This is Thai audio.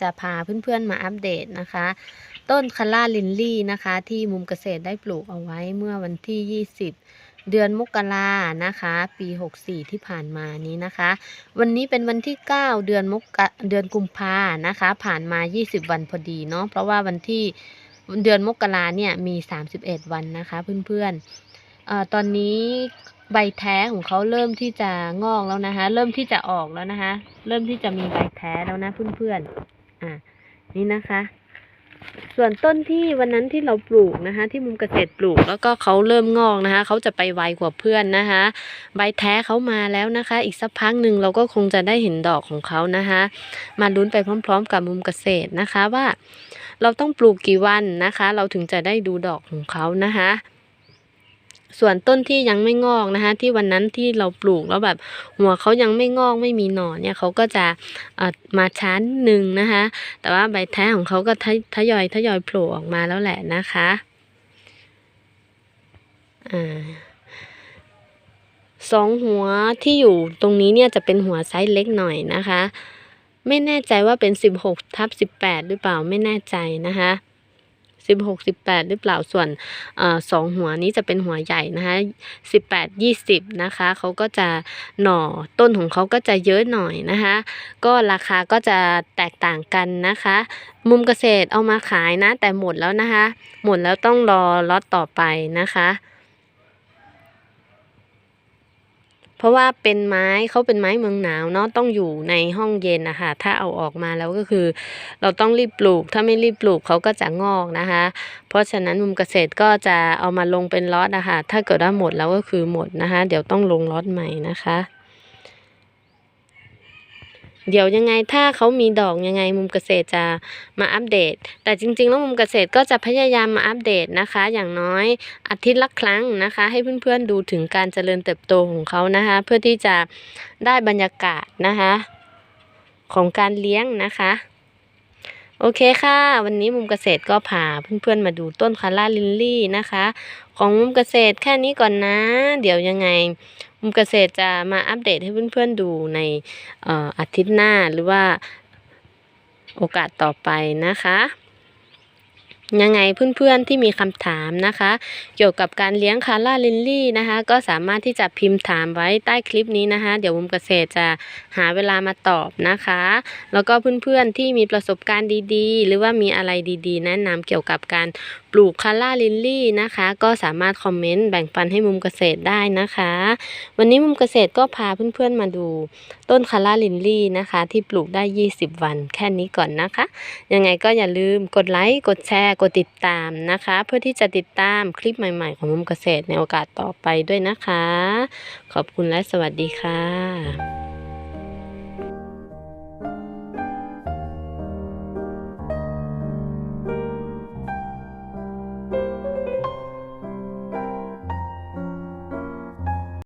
จะพาเพื่อนๆมาอัปเดตนะคะ ต้นคาร่าลินลี่นะคะ ที่มุมเกษตรได้ปลูกเอาไว้เมื่อวันที่ 20 เดือนมกรานะคะ ปี 64 ที่ผ่านมานี้นะคะ วันนี้เป็นวันที่ 9 เดือนมกราเดือนกุมภานะคะ ผ่านมา 20 วันพอดีเนาะเพราะว่าวันที่เดือนมกราเนี่ยมี 31 วันนะคะเพื่อนๆเอ่อตอนนี้ใบแท้ของเขาเริ่มที่จะงอกแล้วนะคะ เริ่มที่จะออกแล้วนะคะ เริ่มที่จะมีใบแท้แล้วนะเพื่อนๆ อะนี่นะคะ ส่วนต้นที่วันนั้นที่เราปลูกนะคะ ที่มุมเกษตรปลูกแล้วก็เขาเริ่มงอกนะคะเขาจะไปไวกว่าเพื่อนนะคะ ใบแท้เขามาแล้วนะคะ อีกสักพักหนึ่งเราก็คงจะได้เห็นดอกของเขานะคะ มาลุ้นไปพร้อม ๆ กับมุมเกษตรนะคะว่า เราต้องปลูกกี่วันนะคะ เราถึงจะได้ดูดอกของเขานะคะ ส่วนต้นที่ยังไม่งอกนะคะ ที่วันนั้นที่เราปลูกแล้วแบบหัวเขายังไม่งอกไม่มีหน่อเนี่ยเขาก็จะมาช้านิดนึงนะคะ แต่ว่าใบแท้ของเขาก็ทยทยอยทยอยโผล่ออกมาแล้วแหละนะคะอ่าสองหัวที่อยู่ตรงนี้เนี่ยจะเป็นหัวไซส์เล็กหน่อยนะคะ ไม่แน่ใจว่าเป็นสิบหกทับสิบแปดหรือเปล่าไม่แน่ใจนะคะ สิบหกสิบแปดหรือเปล่าส่วนอสองหัวนี้จะเป็นหัวใหญ่นะคะสิบแปดยี่สิบนะคะเขาก็จะหน่อต้นของเขาก็จะเยอะหน่อยนะคะ ก็ราคาก็จะแตกต่างกันนะคะ มุมเกษตรเอามาขายนะ แต่หมดแล้วนะคะ หมดแล้วต้องรอล็อตต่อไปนะคะ เพราะว่าเป็นไม้เขาเป็นไม้เมืองหนาวเนาะต้องอยู่ในห้องเย็นนะคะถ้าเอาออกมาแล้วก็คือ เราต้องรีบปลูก ถ้าไม่รีบปลูกเขาก็จะงอกนะคะ เพราะฉะนั้นมุมเกษตรก็จะเอามาลงเป็นล็อตนะคะถ้าเกิดว่าหมดแล้วก็คือหมดนะคะ เดี๋ยวต้องลงล็อตใหม่นะคะ เดี๋ยวยังไงถ้าเขามีดอกยังไงมุมเกษตรจะมาอัปเดต แต่จริงๆ แล้วมุมเกษตรก็จะพยายามมาอัปเดตนะคะ อย่างน้อยอาทิตย์ละครั้งนะคะ ให้เพื่อนๆดูถึงการเจริญเติบโตของเขานะคะ เพื่อที่จะได้บรรยากาศนะคะ ของการเลี้ยงนะคะโอเคค่ะ วันนี้มุมเกษตรก็พาเพื่อนๆมาดูต้นคาร่าลินลี่นะคะ ของมุมเกษตรแค่นี้ก่อนนะ เดี๋ยวยังไง มุมเกษตรจะมาอัปเดตให้เพื่อนๆดูในอออาทิตย์หน้าหรือว่าโอกาสต่อไปนะคะ ยังไงเพื่อนๆที่มีคำถามนะคะ เกี่ยวกับการเลี้ยงคาร่าลินลี่นะคะ ก็สามารถที่จะพิมพ์ถามไว้ใต้คลิปนี้นะคะ เดี๋ยวมุมเกษตรจะหาเวลามาตอบนะคะ แล้วก็เพื่อนๆที่มีประสบการณ์ดีๆ หรือว่ามีอะไรดีๆ แนะนำเกี่ยวกับการปลูกคาร่าลินลี่นะคะ ก็สามารถคอมเมนต์แบ่งปันให้มุมเกษตรได้นะคะ วันนี้มุมเกษตรก็พาเพื่อนๆมาดูต้นคาร่าลินลี่นะคะ ที่ปลูกได้ 20 วันแค่นี้ก่อนนะคะ ยังไงก็อย่าลืมกดไลค์กดแชร์ร์กดติดตามนะคะ เพื่อที่จะติดตามคลิปใหม่ ๆ ของมุมเกษตรในโอกาสต่อไปด้วยนะคะ ขอบคุณและสวัสดีค่ะ